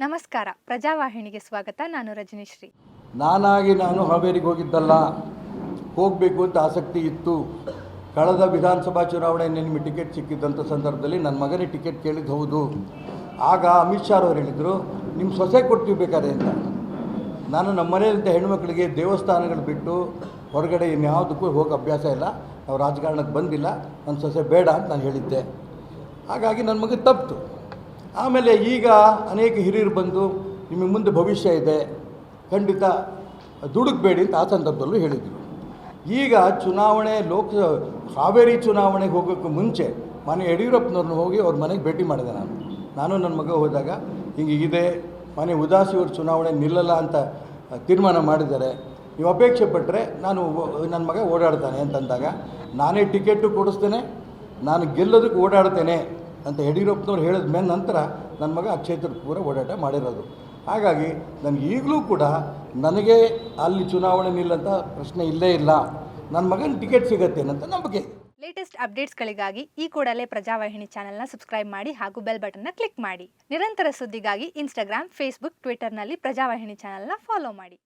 ನಮಸ್ಕಾರ. ಪ್ರಜಾವಾಹಿನಿಗೆ ಸ್ವಾಗತ. ನಾನು ರಜನೀಶ್ರೀ. ನಾನಾಗಿ ನಾನು ಹಾವೇರಿಗೆ ಹೋಗಿದ್ದಲ್ಲ. ಹೋಗಬೇಕು ಅಂತ ಆಸಕ್ತಿ ಇತ್ತು. ಕಳೆದ ವಿಧಾನಸಭಾ ಚುನಾವಣೆ ನಿಮಗೆ ಟಿಕೆಟ್ ಸಿಕ್ಕಿದ್ದಂಥ ಸಂದರ್ಭದಲ್ಲಿ ನನ್ನ ಮಗನಿಗೆ ಟಿಕೆಟ್ ಕೇಳಿದ್ದು ಹೌದು. ಆಗ ಅಮಿತ್ ಶಾ ಅವರು ಹೇಳಿದರು ನಿಮ್ಮ ಸೊಸೆ ಕೊಡ್ತೀವಿ ಬೇಕಾದ್ರೆ ಅಂತ. ನಾನು ನಮ್ಮ ಮನೆಯಲ್ಲಿದ್ದ ಹೆಣ್ಮಕ್ಳಿಗೆ ದೇವಸ್ಥಾನಗಳು ಬಿಟ್ಟು ಹೊರಗಡೆ ಇನ್ಯಾವುದಕ್ಕೂ ಹೋಗೋ ಅಭ್ಯಾಸ ಇಲ್ಲ. ನಾವು ರಾಜಕಾರಣಕ್ಕೆ ಬಂದಿಲ್ಲ. ನನ್ನ ಸೊಸೆ ಬೇಡ ಅಂತ ನಾನು ಹೇಳಿದ್ದೆ. ಹಾಗಾಗಿ ನನ್ನ ಮಗ ತಪ್ಪಿತು ಆಮೇಲೆ ಈಗ ಅನೇಕ ಹಿರಿಯರು ಬಂದು ನಿಮಗೆ ಮುಂದೆ ಭವಿಷ್ಯ ಇದೆ, ಖಂಡಿತ ದುಡುಕಬೇಡಿ ಅಂತ ಆ ಸಂದರ್ಭದಲ್ಲೂ ಹೇಳಿದರು. ಈಗ ಚುನಾವಣೆ ಲೋಕ ಹಾವೇರಿ ಚುನಾವಣೆಗೆ ಹೋಗೋಕ್ಕೆ ಮುಂಚೆ ಮನೆ ಯಡಿಯೂರಪ್ಪನವ್ರನ್ನ ಹೋಗಿ ಅವ್ರ ಮನೆಗೆ ಭೇಟಿ ಮಾಡಿದೆ ನಾನು. ನಾನು ನನ್ನ ಮಗ ಹೋದಾಗ ಹಿಂಗಿದೆ, ಮನೆ ಉದಾಸಿಯವ್ರ ಚುನಾವಣೆ ನಿಲ್ಲಲ್ಲ ಅಂತ ತೀರ್ಮಾನ ಮಾಡಿದ್ದಾರೆ. ನೀವು ಅಪೇಕ್ಷೆ ಪಟ್ಟರೆ ನಾನು ನನ್ನ ಮಗ ಓಡಾಡ್ತಾನೆ ಅಂತಂದಾಗ ನಾನೇ ಟಿಕೆಟು ಕೊಡಿಸ್ತೇನೆ, ನಾನು ಗೆಲ್ಲೋದಕ್ಕೆ ಓಡಾಡ್ತೇನೆ ಅಂತ ಯಡಿಯೂರಪ್ಪನವ್ರು ಹೇಳಿದ ಮೇಲೆ ನಂತರ ನನ್ನ ಮಗ ಆ ಕ್ಷೇತ್ರಕ್ಕೆ ಪೂರ ಓಡಾಟ ಮಾಡಿರೋದು. ಹಾಗಾಗಿ ನನಗೆ ಈಗಲೂ ಕೂಡ ನನಗೆ ಅಲ್ಲಿ ಚುನಾವಣೆ ನಿಲ್ಲಂತ ಪ್ರಶ್ನೆ ಇಲ್ಲೇ ಇಲ್ಲ. ನನ್ನ ಮಗನ ಟಿಕೆಟ್ ಸಿಗತ್ತೇನಂತ ನಂಬಿಕೆ ಇದೆ. ಲೇಟೆಸ್ಟ್ ಅಪ್ಡೇಟ್ಸ್ಗಳಿಗಾಗಿ ಈ ಕೂಡಲೇ ಪ್ರಜಾವಾಹಿನಿ ಚಾನೆಲ್ನ ಸಬ್ಸ್ಕ್ರೈಬ್ ಮಾಡಿ ಹಾಗೂ ಬೆಲ್ ಬಟನ್ನ ಕ್ಲಿಕ್ ಮಾಡಿ. ನಿರಂತರ ಸುದ್ದಿಗಾಗಿ ಇನ್ಸ್ಟಾಗ್ರಾಮ್ ಫೇಸ್ಬುಕ್ ಟ್ವಿಟರ್ನಲ್ಲಿ ಪ್ರಜಾವಾಹಿನಿ ಚಾನೆಲ್ನ ಫಾಲೋ ಮಾಡಿ.